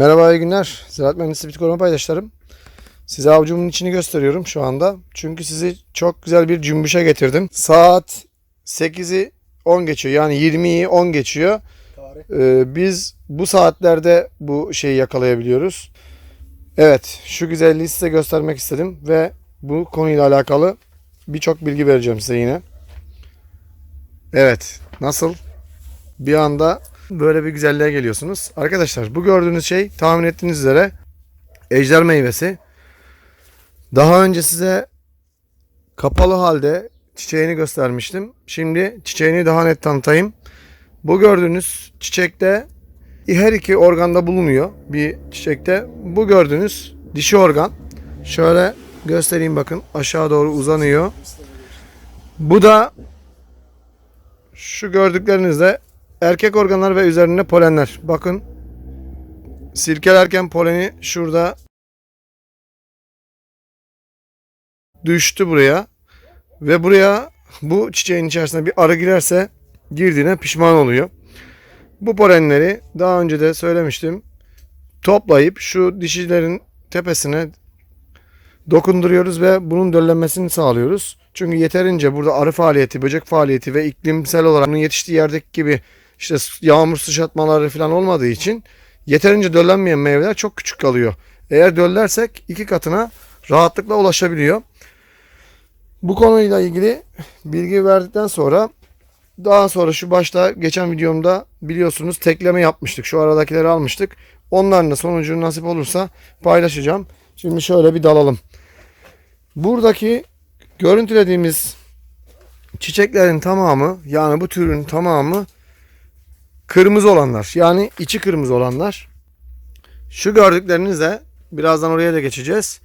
Merhaba iyi günler. Ziraat Mühendisi Bitki Koruma Paydaşlarım. Size avucumun içini gösteriyorum şu anda. Çünkü sizi çok güzel bir cümbüşe getirdim. Saat 8'i 10 geçiyor. Yani 20'yi 10 geçiyor. Ee, biz bu saatlerde bu şeyi yakalayabiliyoruz. Evet şu güzelliği size göstermek istedim. Ve bu konuyla alakalı birçok bilgi vereceğim size yine. Evet nasıl? Bir anda böyle bir güzelliğe geliyorsunuz. Arkadaşlar bu gördüğünüz şey tahmin ettiğiniz üzere ejder meyvesi. Daha önce size kapalı halde çiçeğini göstermiştim. Şimdi çiçeğini daha net tanıtayım. Bu gördüğünüz çiçekte her iki organda bulunuyor bir çiçekte. Bu gördüğünüz dişi organ. Şöyle göstereyim bakın aşağı doğru uzanıyor. Bu da şu gördüklerinizde erkek organlar ve üzerinde polenler. Bakın silkelerken poleni şurada düştü buraya. Ve buraya bu çiçeğin içerisine bir arı girerse girdiğine pişman oluyor. Bu polenleri daha önce de söylemiştim. Toplayıp şu dişilerin tepesine dokunduruyoruz ve bunun döllenmesini sağlıyoruz. Çünkü yeterince burada arı faaliyeti, böcek faaliyeti ve iklimsel olarak bunun yetiştiği yerdeki gibi işte yağmur sıçratmaları falan olmadığı için yeterince döllenmeyen meyveler çok küçük kalıyor. Eğer döllersek iki katına rahatlıkla ulaşabiliyor. Bu konuyla ilgili bilgi verdikten sonra daha sonra şu başta geçen videomda biliyorsunuz tekleme yapmıştık. Şu aradakileri almıştık. Onların da sonucu nasip olursa paylaşacağım. Şimdi şöyle bir dalalım. Buradaki görüntülediğimiz çiçeklerin tamamı yani bu türün tamamı kırmızı olanlar. Yani içi kırmızı olanlar. Şu gördükleriniz de birazdan oraya da geçeceğiz.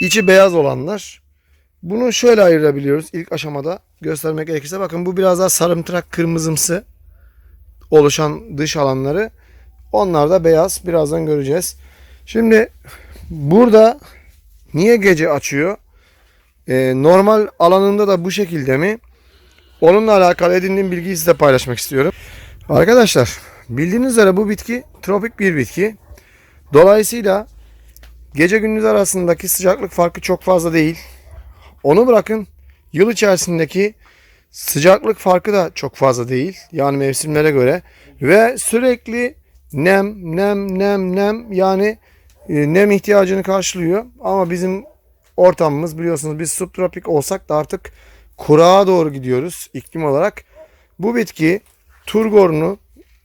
İçi beyaz olanlar. Bunu şöyle ayırabiliyoruz ilk aşamada göstermek gerekirse. Bakın bu biraz daha sarımtırak kırmızımsı oluşan dış alanları. Onlar da beyaz. Birazdan göreceğiz. Şimdi burada niye gece açıyor? Ee, normal alanında da bu şekilde mi? Onunla alakalı edindiğim bilgiyi size paylaşmak istiyorum. Arkadaşlar bildiğiniz üzere bu bitki tropik bir bitki. Dolayısıyla gece gündüz arasındaki sıcaklık farkı çok fazla değil. Onu bırakın yıl içerisindeki sıcaklık farkı da çok fazla değil. Yani mevsimlere göre ve sürekli nem nem nem nem yani e, nem ihtiyacını karşılıyor. Ama bizim ortamımız biliyorsunuz biz subtropik olsak da artık kurağa doğru gidiyoruz iklim olarak. Bu bitki turgorunu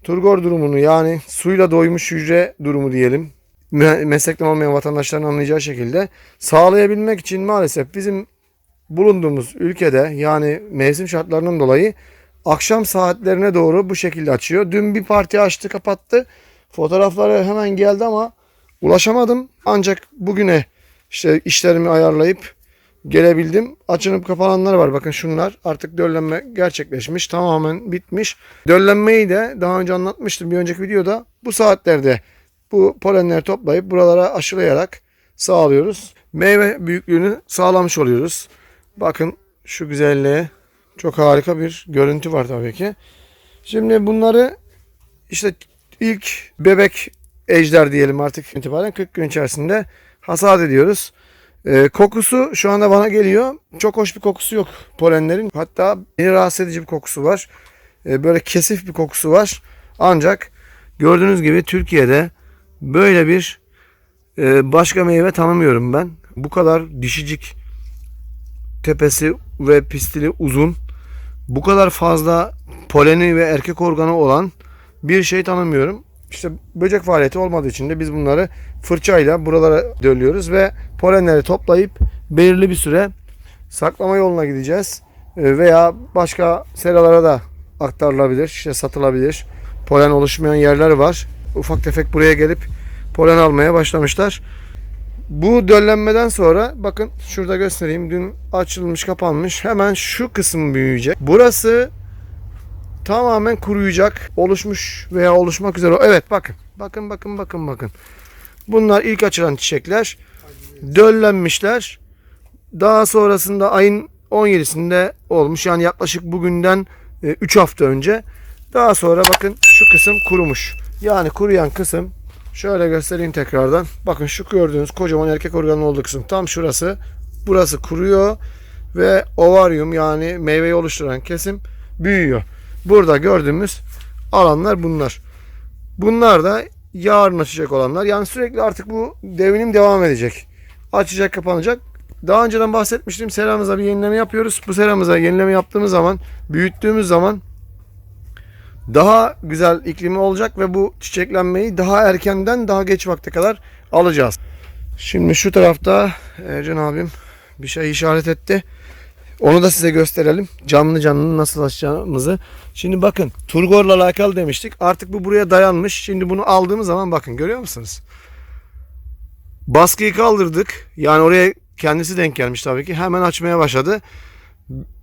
turgor durumunu yani suyla doymuş hücre durumu diyelim me- meslekten olmayan vatandaşların anlayacağı şekilde sağlayabilmek için maalesef bizim bulunduğumuz ülkede yani mevsim şartlarından dolayı akşam saatlerine doğru bu şekilde açıyor. Dün bir parti açtı kapattı. Fotoğrafları hemen geldi ama ulaşamadım. Ancak bugüne işte işlerimi ayarlayıp gelebildim. Açınıp kapananlar var. Bakın şunlar artık döllenme gerçekleşmiş. Tamamen bitmiş. Döllenmeyi de daha önce anlatmıştım bir önceki videoda. Bu saatlerde bu polenleri toplayıp buralara aşılayarak sağlıyoruz. Meyve büyüklüğünü sağlamış oluyoruz. Bakın şu güzelliğe çok harika bir görüntü var tabii ki. Şimdi bunları işte ilk bebek ejder diyelim artık itibaren 40 gün içerisinde hasat ediyoruz. Ee, kokusu şu anda bana geliyor. Çok hoş bir kokusu yok polenlerin. Hatta beni rahatsız edici bir kokusu var. Ee, böyle kesif bir kokusu var. Ancak gördüğünüz gibi Türkiye'de böyle bir e, başka meyve tanımıyorum ben. Bu kadar dişicik tepesi ve pistili uzun bu kadar fazla poleni ve erkek organı olan bir şey tanımıyorum. İşte böcek faaliyeti olmadığı için de biz bunları fırçayla buralara dölüyoruz ve polenleri toplayıp belirli bir süre saklama yoluna gideceğiz. Ee, Veya başka seralara da aktarılabilir, işte satılabilir. Polen oluşmayan yerler var. Ufak tefek buraya gelip polen almaya başlamışlar. Bu döllenmeden sonra bakın şurada göstereyim. Dün açılmış kapanmış. Hemen şu kısım büyüyecek. Burası tamamen kuruyacak. Oluşmuş veya oluşmak üzere. Evet bakın. Bakın bakın bakın bakın. Bunlar ilk açılan çiçekler. Döllenmişler. Daha sonrasında ayın 17'sinde olmuş. Yani yaklaşık bugünden 3 hafta önce. Daha sonra bakın şu kısım kurumuş. Yani kuruyan kısım Şöyle göstereyim tekrardan. Bakın şu gördüğünüz kocaman erkek organı olduğu kısım tam şurası. Burası kuruyor ve ovaryum yani meyveyi oluşturan kesim büyüyor. Burada gördüğümüz alanlar bunlar. Bunlar da yarın açacak olanlar. Yani sürekli artık bu devinim devam edecek. Açacak kapanacak. Daha önceden bahsetmiştim. Seramıza bir yenileme yapıyoruz. Bu seramıza yenileme yaptığımız zaman, büyüttüğümüz zaman daha güzel iklimi olacak ve bu çiçeklenmeyi daha erkenden daha geç vakte kadar alacağız. Şimdi şu tarafta Ercan abim bir şey işaret etti. Onu da size gösterelim. Canlı canlı nasıl açacağımızı. Şimdi bakın Turgor'la alakalı demiştik. Artık bu buraya dayanmış. Şimdi bunu aldığımız zaman bakın görüyor musunuz? Baskıyı kaldırdık. Yani oraya kendisi denk gelmiş tabii ki. Hemen açmaya başladı.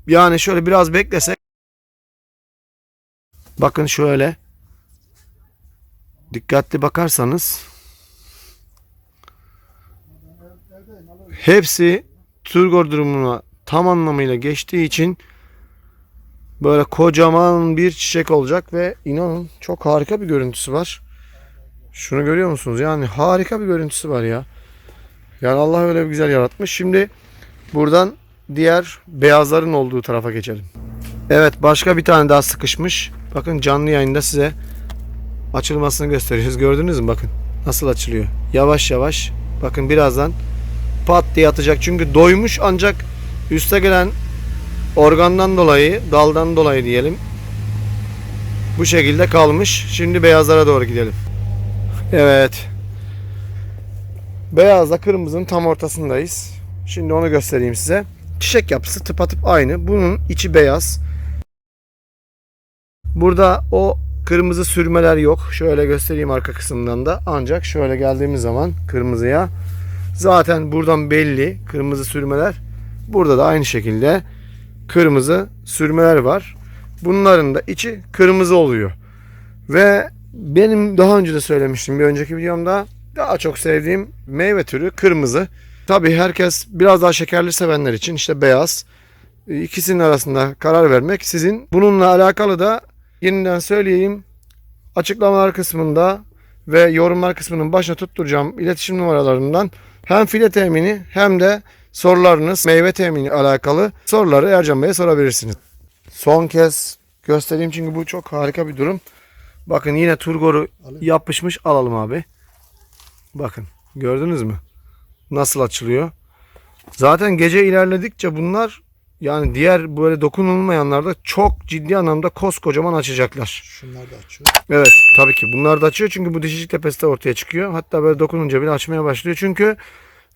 Yani şöyle biraz beklesek. Bakın şöyle. Dikkatli bakarsanız hepsi Turgor durumuna tam anlamıyla geçtiği için böyle kocaman bir çiçek olacak ve inanın çok harika bir görüntüsü var. Şunu görüyor musunuz? Yani harika bir görüntüsü var ya. Yani Allah öyle bir güzel yaratmış. Şimdi buradan diğer beyazların olduğu tarafa geçelim. Evet başka bir tane daha sıkışmış. Bakın canlı yayında size açılmasını gösteriyoruz. Gördünüz mü? Bakın nasıl açılıyor. Yavaş yavaş. Bakın birazdan pat diye atacak. Çünkü doymuş ancak üste gelen organdan dolayı, daldan dolayı diyelim. Bu şekilde kalmış. Şimdi beyazlara doğru gidelim. Evet. Beyazla kırmızının tam ortasındayız. Şimdi onu göstereyim size. Çiçek yapısı tıpatıp aynı. Bunun içi beyaz. Burada o kırmızı sürmeler yok. Şöyle göstereyim arka kısmından da. Ancak şöyle geldiğimiz zaman kırmızıya zaten buradan belli kırmızı sürmeler. Burada da aynı şekilde kırmızı sürmeler var. Bunların da içi kırmızı oluyor. Ve benim daha önce de söylemiştim bir önceki videomda daha çok sevdiğim meyve türü kırmızı. Tabii herkes biraz daha şekerli sevenler için işte beyaz. İkisinin arasında karar vermek sizin. Bununla alakalı da yeniden söyleyeyim. Açıklamalar kısmında ve yorumlar kısmının başına tutturacağım iletişim numaralarından hem file temini hem de sorularınız meyve temini alakalı soruları Ercan Bey'e sorabilirsiniz. Son kez göstereyim çünkü bu çok harika bir durum. Bakın yine turgoru yapışmış alalım abi. Bakın gördünüz mü? Nasıl açılıyor? Zaten gece ilerledikçe bunlar yani diğer böyle dokunulmayanlarda çok ciddi anlamda koskocaman açacaklar. Şunlar da açıyor. Evet tabii ki bunlar da açıyor çünkü bu dişicik tepesi de ortaya çıkıyor. Hatta böyle dokununca bile açmaya başlıyor. Çünkü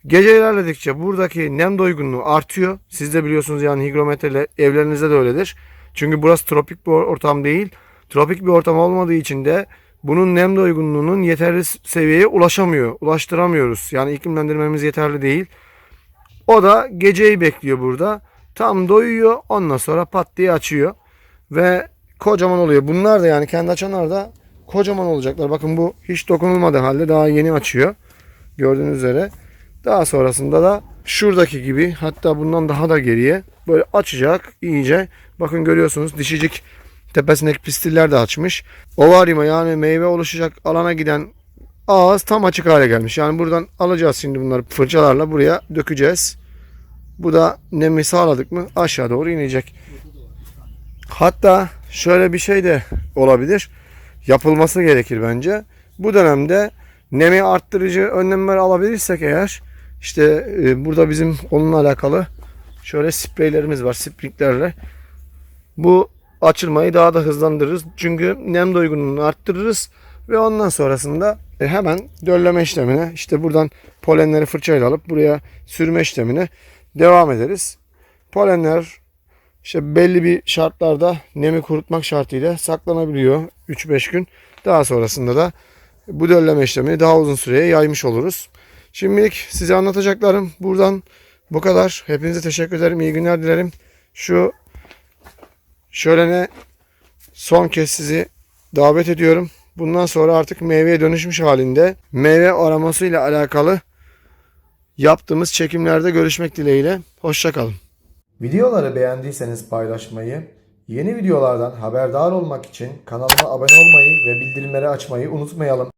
gece ilerledikçe buradaki nem doygunluğu artıyor. Siz de biliyorsunuz yani higrometreyle evlerinizde de öyledir. Çünkü burası tropik bir ortam değil. Tropik bir ortam olmadığı için de bunun nem doygunluğunun yeterli seviyeye ulaşamıyor. Ulaştıramıyoruz. Yani iklimlendirmemiz yeterli değil. O da geceyi bekliyor burada. Tam doyuyor. Ondan sonra pat diye açıyor. Ve kocaman oluyor. Bunlar da yani kendi açanlar da kocaman olacaklar. Bakın bu hiç dokunulmadı halde daha yeni açıyor. Gördüğünüz üzere. Daha sonrasında da şuradaki gibi hatta bundan daha da geriye böyle açacak iyice. Bakın görüyorsunuz dişicik tepesindeki pistiller de açmış. Ovaryuma yani meyve oluşacak alana giden ağız tam açık hale gelmiş. Yani buradan alacağız şimdi bunları fırçalarla buraya dökeceğiz. Bu da nemi sağladık mı aşağı doğru inecek. Hatta şöyle bir şey de olabilir. Yapılması gerekir bence. Bu dönemde nemi arttırıcı önlemler alabilirsek eğer işte e, burada bizim onunla alakalı şöyle spreylerimiz var sprinklerle. Bu açılmayı daha da hızlandırırız. Çünkü nem doygunluğunu arttırırız ve ondan sonrasında e, hemen dölleme işlemine işte buradan polenleri fırçayla alıp buraya sürme işlemine devam ederiz. Polenler işte belli bir şartlarda nemi kurutmak şartıyla saklanabiliyor 3-5 gün. Daha sonrasında da bu dölleme işlemini daha uzun süreye yaymış oluruz. Şimdilik size anlatacaklarım buradan bu kadar. Hepinize teşekkür ederim. İyi günler dilerim. Şu şöyle ne son kez sizi davet ediyorum. Bundan sonra artık meyveye dönüşmüş halinde meyve aramasıyla alakalı yaptığımız çekimlerde görüşmek dileğiyle. Hoşçakalın. Videoları beğendiyseniz paylaşmayı, yeni videolardan haberdar olmak için kanalıma abone olmayı ve bildirimleri açmayı unutmayalım.